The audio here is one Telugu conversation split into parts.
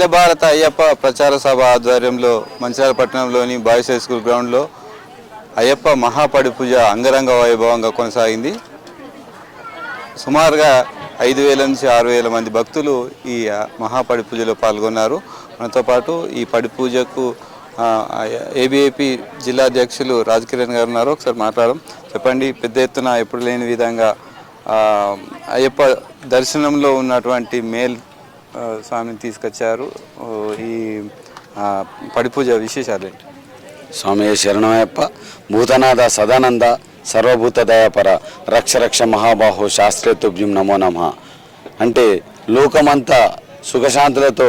అఖిల భారత అయ్యప్ప ప్రచార సభ ఆధ్వర్యంలో మంచిర్యాల పట్టణంలోని బాయ్స్ హై స్కూల్ గ్రౌండ్లో అయ్యప్ప మహాపడి పూజ అంగరంగ వైభవంగా కొనసాగింది. సుమారుగా ఐదు వేల నుంచి ఆరు వేల మంది భక్తులు ఈ మహాపడి పూజలో పాల్గొన్నారు. మనతో పాటు ఈ పడి పూజకు ఏబీఏపీ జిల్లా అధ్యక్షులు రాజ్ కిరణ్ గారు ఉన్నారు. ఒకసారి మాట్లాడడం చెప్పండి పెద్ద ఎత్తున ఎప్పుడు లేని విధంగా అయ్యప్ప దర్శనంలో ఉన్నటువంటి మేల్ స్వామిని తీసుకొచ్చారు ఈ పడిపూజ పడి పూజ విశేషాలు ఏంటి? స్వామి శరణమయ్యప్ప భూతనాథ సదానంద సర్వభూత దయాపర రక్ష రక్ష మహాబాహు శాస్త్రేతుభ్యం నమో నమ అంటే లోకమంతా సుఖశాంతులతో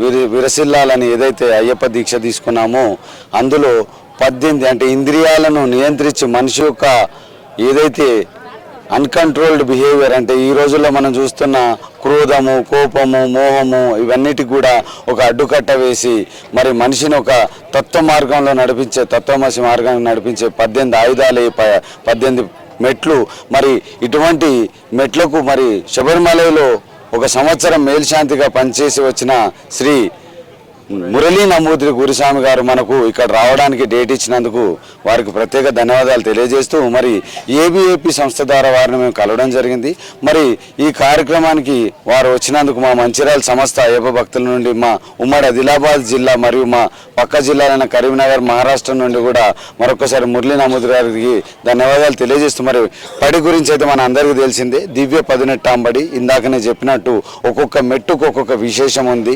విరి విరసిల్లాలని ఏదైతే అయ్యప్ప దీక్ష తీసుకున్నామో అందులో పద్దెనిమిది అంటే ఇంద్రియాలను నియంత్రించి మనిషి యొక్క ఏదైతే అన్కంట్రోల్డ్ బిహేవియర్ అంటే ఈ రోజుల్లో మనం చూస్తున్న క్రోధము కోపము మోహము ఇవన్నిటికి కూడా ఒక అడ్డుకట్ట వేసి మరి మనిషిని ఒక తత్వ మార్గంలో నడిపించే తత్వమసి మార్గాన్ని నడిపించే పద్దెనిమిది ఆయుధాలు ప- పద్దెనిమిది మెట్లు. మరి ఇటువంటి మెట్లకు మరి శబరిమలలో ఒక సంవత్సరం మేల్శాంతిగా పనిచేసి వచ్చిన శ్రీ మురళీ నమూద్రి గురుస్వామి గారు మనకు ఇక్కడ రావడానికి డేట్ ఇచ్చినందుకు వారికి ప్రత్యేక ధన్యవాదాలు తెలియజేస్తూ మరి ఏబిఏపి సంస్థ ద్వారా వారిని మేము కలవడం జరిగింది. మరి ఈ కార్యక్రమానికి వారు వచ్చినందుకు మా మంచిర్యాల సంస్థ ఏప భక్తుల నుండి మా ఉమ్మడి ఆదిలాబాద్ జిల్లా మరియు మా పక్క జిల్లాలైన కరీంనగర్ మహారాష్ట్ర నుండి కూడా మరొకసారి మురళీ నమూద్రి గారికి ధన్యవాదాలు తెలియజేస్తూ మరి పడి గురించి అయితే మన అందరికీ తెలిసిందే. దివ్య పదినెట్టాంబడి ఇందాకనే చెప్పినట్టు ఒక్కొక్క మెట్టుకు ఒక్కొక్క విశేషం ఉంది.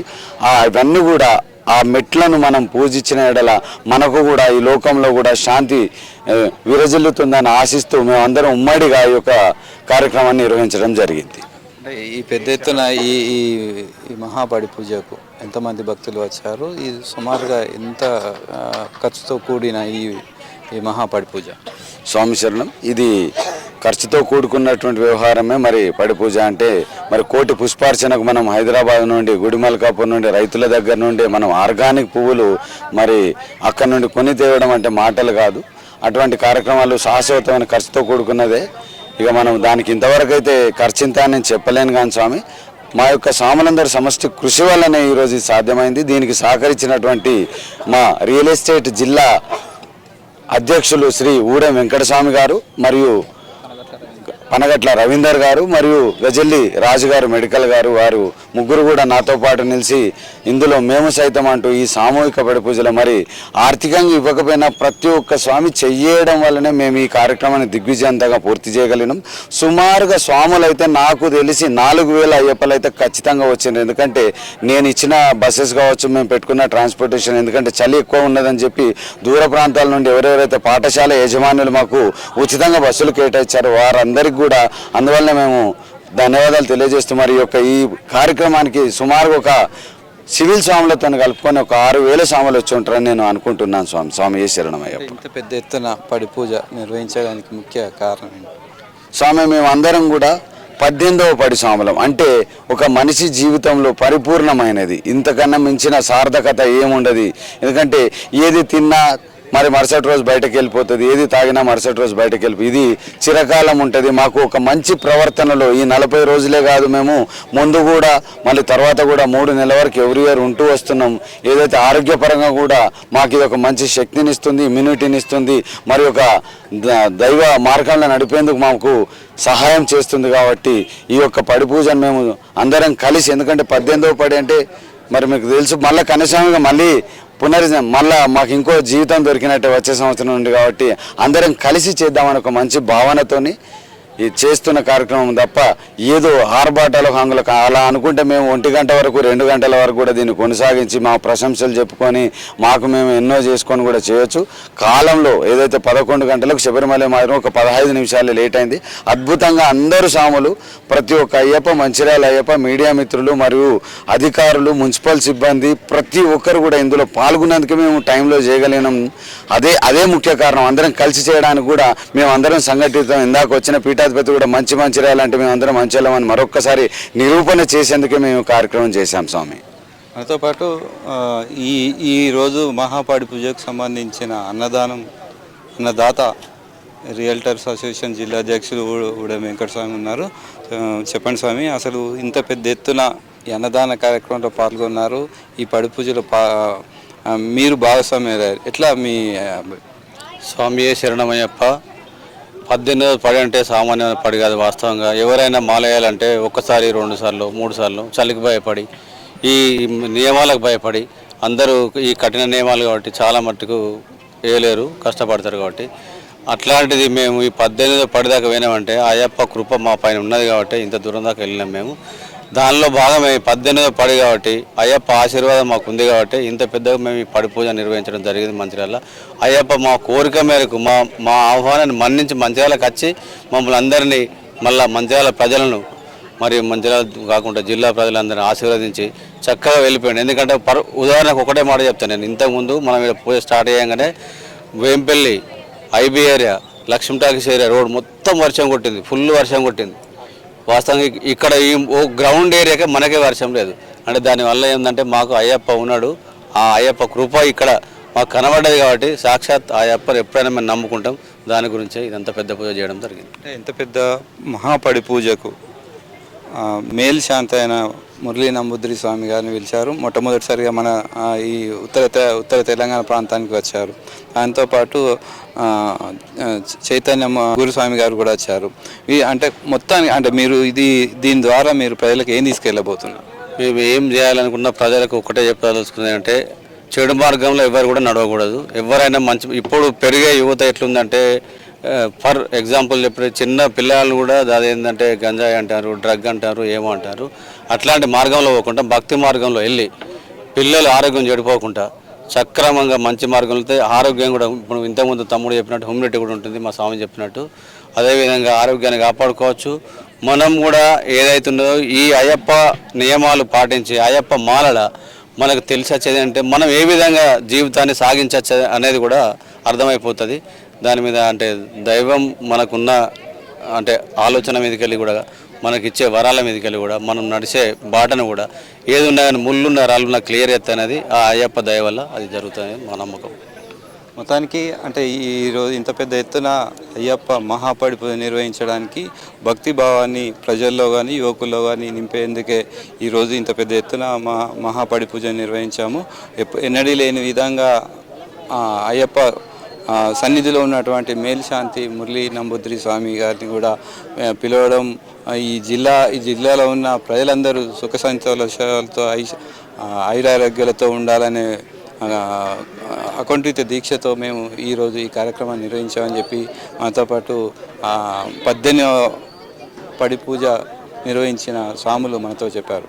ఆ ఇవన్నీ కూడా ఆ మెట్లను మనం పూజించిన ఎడల మనకు కూడా ఈ లోకంలో కూడా శాంతి విరజిల్లుతుందని ఆశిస్తూ మేమందరం ఉమ్మడిగా ఈ యొక్క కార్యక్రమాన్ని నిర్వహించడం జరిగింది. అంటే ఈ పెద్ద ఎత్తున ఈ ఈ మహాపడి పూజకు ఎంతమంది భక్తులు వచ్చారు? ఇది సుమారుగా ఎంత ఖర్చుతో కూడిన ఈ ఈ మహాపడి పూజ? స్వామి శరణం ఇది ఖర్చుతో కూడుకున్నటువంటి వ్యవహారమే మరి పడి పూజ అంటే మరి కోటి పుష్పార్చనకు మనం హైదరాబాద్ నుండి గుడిమల్కాపూర్ నుండి రైతుల దగ్గర నుండి మనం ఆర్గానిక్ పువ్వులు మరి అక్కడ నుండి కొని తేవడం అంటే మాటలు కాదు. అటువంటి కార్యక్రమాలు శాశ్వతమైన ఖర్చుతో కూడుకున్నదే. ఇక మనం దానికి ఇంతవరకు అయితే ఖర్చు ఇంత అని నేను చెప్పలేను కానీ స్వామి మా యొక్క సామలందరి సమష్టి కృషి వల్లనే ఈరోజు సాధ్యమైంది. దీనికి సహకరించినటువంటి మా రియల్ ఎస్టేట్ జిల్లా అధ్యక్షులు శ్రీ ఊడెం వెంకటస్వామి గారు మరియు పనగట్ల రవీందర్ గారు మరియు గజల్లి రాజు గారు మెడికల్ గారు వారు ముగ్గురు కూడా నాతో పాటు నిలిచి ఇందులో మేము సైతం అంటూ ఈ సామూహిక పడి పూజలు మరి ఆర్థికంగా ఇవ్వకపోయినా ప్రతి ఒక్క స్వామి చెయ్యడం వల్లనే మేము ఈ కార్యక్రమాన్ని దిగ్విజయంతంగా పూర్తి చేయగలిగినాం. సుమారుగా స్వాములు అయితే నాకు తెలిసి నాలుగు వేల అయ్యప్పలు అయితే ఖచ్చితంగా వచ్చింది ఎందుకంటే నేను ఇచ్చిన బస్సెస్ కావచ్చు మేము పెట్టుకున్న ట్రాన్స్పోర్టేషన్ ఎందుకంటే చలి ఎక్కువ ఉన్నదని చెప్పి దూర ప్రాంతాల నుండి ఎవరెవరైతే పాఠశాల యజమానులు మాకు ఉచితంగా బస్సులు కేటాయించారో వారందరికీ కూడా. అందువల్ల మేము ధన్యవాదాలు తెలియజేస్తూ మరి యొక్క ఈ కార్యక్రమానికి సుమారుగా ఒక సివిల్ స్వాములతో కలుపుకొని ఒక ఆరు వేల స్వాములు వచ్చి ఉంటారని నేను అనుకుంటున్నాను స్వామి. స్వామి ఏ శరణమయ్యప్ప. ఇంత పెద్ద ఎత్తున పడి పూజ నిర్వహించడానికి ముఖ్య కారణం స్వామి మేము అందరం కూడా పద్దెనిమిదవ పడి స్వాములం. అంటే ఒక మనిషి జీవితంలో పరిపూర్ణమైనది. ఇంతకన్నా మించిన సార్థకత ఏముండదు. ఎందుకంటే ఏది తిన్నా మరి మరుసటి రోజు బయటకు వెళ్ళిపోతుంది. ఏది తాగినా మరుసటి రోజు బయటకు వెళ్ళిపో ఇది చిరకాలం ఉంటుంది. మాకు ఒక మంచి ప్రవర్తనలో ఈ నలభై రోజులే కాదు మేము. ముందు కూడా మళ్ళీ తర్వాత కూడా మూడు నెలల వరకు ఎవ్రీ ఇయర్ ఉంటూ వస్తున్నాం. ఏదైతే ఆరోగ్యపరంగా కూడా మాకు ఇది ఒక మంచి శక్తిని ఇస్తుంది ఇమ్యూనిటీని ఇస్తుంది. మరి ఒక దైవ మార్గంలో నడిపేందుకు మాకు సహాయం చేస్తుంది కాబట్టి ఈ యొక్క పడి పూజను మేము అందరం కలిసి ఎందుకంటే పద్దెనిమిదవ పడి అంటే మరి మీకు తెలుసు మళ్ళీ కనీసంగా మళ్ళీ పునర్ మళ్ళా మాకు ఇంకో జీవితం దొరికినట్టు వచ్చే సంవత్సరం నుండి కాబట్టి అందరం కలిసి చేద్దామని ఒక మంచి భావనతోని చేస్తున్న కార్యక్రమం తప్ప ఏదో ఆర్భాటాలు హంగులకు అలా అనుకుంటే మేము ఒంటి గంట వరకు రెండు గంటల వరకు కూడా దీన్ని కొనసాగించి మా ప్రశంసలు చెప్పుకొని మాకు మేము ఎన్నో చేసుకొని కూడా చేయొచ్చు. కాలంలో ఏదైతే పదకొండు గంటలకు శబరిమల మాత్రం ఒక పదహైదు నిమిషాలు లేట్ అయింది. అద్భుతంగా అందరూ సాములు ప్రతి ఒక్క అయ్యప్ప మంచిర్యాల అయ్యప్ప మీడియా మిత్రులు మరియు అధికారులు మున్సిపల్ సిబ్బంది ప్రతి ఒక్కరు కూడా ఇందులో పాల్గొన్నందుకు మేము టైంలో చేయగలిగినాం. అదే అదే ముఖ్య కారణం. అందరం కలిసి చేయడానికి కూడా మేము అందరం సంఘటితం. ఇందాక వచ్చిన పీఠ పీఠాధిపతి కూడా మంచి మంచి రాయాలంటే మేము అందరం మంచి వెళ్ళమని మరొక్కసారి నిరూపణ చేసేందుకే మేము కార్యక్రమం చేశాం స్వామి. మనతో పాటు ఈ ఈరోజు మహాపాడి పూజకు సంబంధించిన అన్నదానం అన్నదాత రియల్టర్స్ అసోసియేషన్ జిల్లా అధ్యక్షులు ఊడ- వెంకటస్వామి ఉన్నారు. చెప్పండి స్వామి అసలు ఇంత పెద్ద ఎత్తున ఈ అన్నదాన కార్యక్రమంలో పాల్గొన్నారు. ఈ పడి పూజలో పా మీరు భాగస్వామ్యం ఎట్లా మీ స్వామియే స్వామి శరణమయ్యప్ప? పద్దెనిమిది పడి అంటే సామాన్యమైన పడి కాదు వాస్తవంగా. ఎవరైనా మాలేయాలంటే ఒక్కసారి రెండు సార్లు మూడు సార్లు చలికి భయపడి ఈ నియమాలకు భయపడి అందరూ ఈ కఠిన నియమాలు కాబట్టి చాలా మట్టుకు వేయలేరు కష్టపడతారు కాబట్టి. అట్లాంటిది మేము ఈ పద్దెనిమిది పడిదాకా పోయినామంటే అయ్యప్ప కృప మా పైన ఉన్నది కాబట్టి ఇంత దూరం దాకా వెళ్ళినాం మేము. దానిలో భాగమే పద్దెనిమిది పడి కాబట్టి అయ్యప్ప ఆశీర్వాదం మాకు ఉంది కాబట్టి ఇంత పెద్దగా మేము ఈ పడి పూజ నిర్వహించడం జరిగింది మంచిర్యాల అయ్యప్ప మా కోరిక మేరకు మా మా ఆహ్వానాన్ని మన్నించి మంచిర్యాలకు వచ్చి మమ్మల్ని అందరినీ మళ్ళా మంచిర్యాల ప్రజలను మరి మంచిర్యాల కాకుండా జిల్లా ప్రజలందరినీ ఆశీర్వదించి చక్కగా వెళ్ళిపోయాడు. ఎందుకంటే పర్ ఉదాహరణకు ఒకటే మాట చెప్తాను నేను. ఇంతకుముందు మనం ఇక్కడ పూజ start అయ్యంగానే Vempalli IB area Lakshmi talkies area road మొత్తం వర్షం కొట్టింది ఫుల్ వర్షం కొట్టింది. వాస్తవంగా ఇక్కడ ఈ ఓ గ్రౌండ్ ఏరియాకే మనకే వర్షం లేదు. అంటే దానివల్ల ఏంటంటే మాకు అయ్యప్ప ఉన్నాడు. ఆ అయ్యప్ప కృప ఇక్కడ మాకు కనబడ్డది కాబట్టి సాక్షాత్ ఆ అయ్యప్పని ఎప్పుడైనా మేము నమ్ముకుంటాం. దాని గురించే ఇదంత పెద్ద పూజ చేయడం జరిగింది. ఇంత ఎంత పెద్ద మహాపడి పూజకు మేల్ శాంత అయిన మురళీ నంబుద్రి స్వామి గారిని పిలిచారు. మొట్టమొదటిసారిగా మన ఈ ఉత్తర ఉత్తర తెలంగాణ ప్రాంతానికి వచ్చారు. దాంతోపాటు చైతన్య గురుస్వామి గారు కూడా వచ్చారు. ఈ అంటే మొత్తానికి అంటే మీరు ఇది దీని ద్వారా మీరు ప్రజలకు ఏం తీసుకెళ్ళబోతున్నారు? మేము ఏం చేయాలనుకున్న ప్రజలకు ఒకటే చెప్పదలుచుకున్నది అంటే చెడు మార్గంలో ఎవరు కూడా నడవకూడదు. ఎవరైనా మంచి ఇప్పుడు పెరిగే యువత ఎట్లుందంటే ఫర్ ఎగ్జాంపుల్ చెప్పే చిన్న పిల్లలు కూడా అది ఏంటంటే గంజాయి అంటారు డ్రగ్ అంటారు ఏమో అంటారు. అట్లాంటి మార్గంలో పోకుండా భక్తి మార్గంలో వెళ్ళి పిల్లలు ఆరోగ్యం చెడిపోకుండా సక్రమంగా మంచి మార్గంలో ఆరోగ్యం కూడా ఇప్పుడు ఇంతకుముందు తమ్ముడు చెప్పినట్టు హ్యూమిడిటీ కూడా ఉంటుంది మా స్వామి చెప్పినట్టు. అదేవిధంగా ఆరోగ్యాన్ని కాపాడుకోవచ్చు. మనం కూడా ఏదైతుందో ఈ అయ్యప్ప నియమాలు పాటించి అయ్యప్ప మాలల మనకు తెలిసి వచ్చేది అంటే మనం ఏ విధంగా జీవితాన్ని సాగించవచ్చు అనేది కూడా అర్థమైపోతుంది. దాని మీద అంటే దైవం మనకున్న అంటే ఆలోచన మీదకెళ్ళి కూడా మనకి ఇచ్చే వరాల మీదకెళ్ళి కూడా మనం నడిచే బాటను కూడా ఏది ఉన్నా కానీ ముళ్ళున్న రాళ్ళున్న క్లియర్ ఎత్త అనేది ఆ అయ్యప్ప దయ వల్ల అది జరుగుతుంది మా నమ్మకం. మొత్తానికి అంటే ఈరోజు ఇంత పెద్ద ఎత్తున అయ్యప్ప మహాపడిపు నిర్వహించడానికి భక్తి భావాన్ని ప్రజల్లో కానీ యువకుల్లో కానీ నింపేందుకే ఈరోజు ఇంత పెద్ద ఎత్తున మహా మహాపడి పూజ నిర్వహించాము. ఎప్పు ఎన్నడీ లేని విధంగా అయ్యప్ప సన్నిధిలో ఉన్నటువంటి మేల్శాంతి మురళీ నంబుద్రి స్వామి గారిని కూడా పిలవడం ఈ జిల్లా ఈ జిల్లాలో ఉన్న ప్రజలందరూ సుఖ సంతోషాలతో ఐ ఐరారోగ్యాలతో ఉండాలనే అకుంఠిత దీక్షతో మేము ఈరోజు ఈ కార్యక్రమాన్ని నిర్వహించామని చెప్పి మాతో పాటు ఆ, పద్దెనిమిదవ పడి పూజ నిర్వహించిన స్వాములు మనతో చెప్పారు.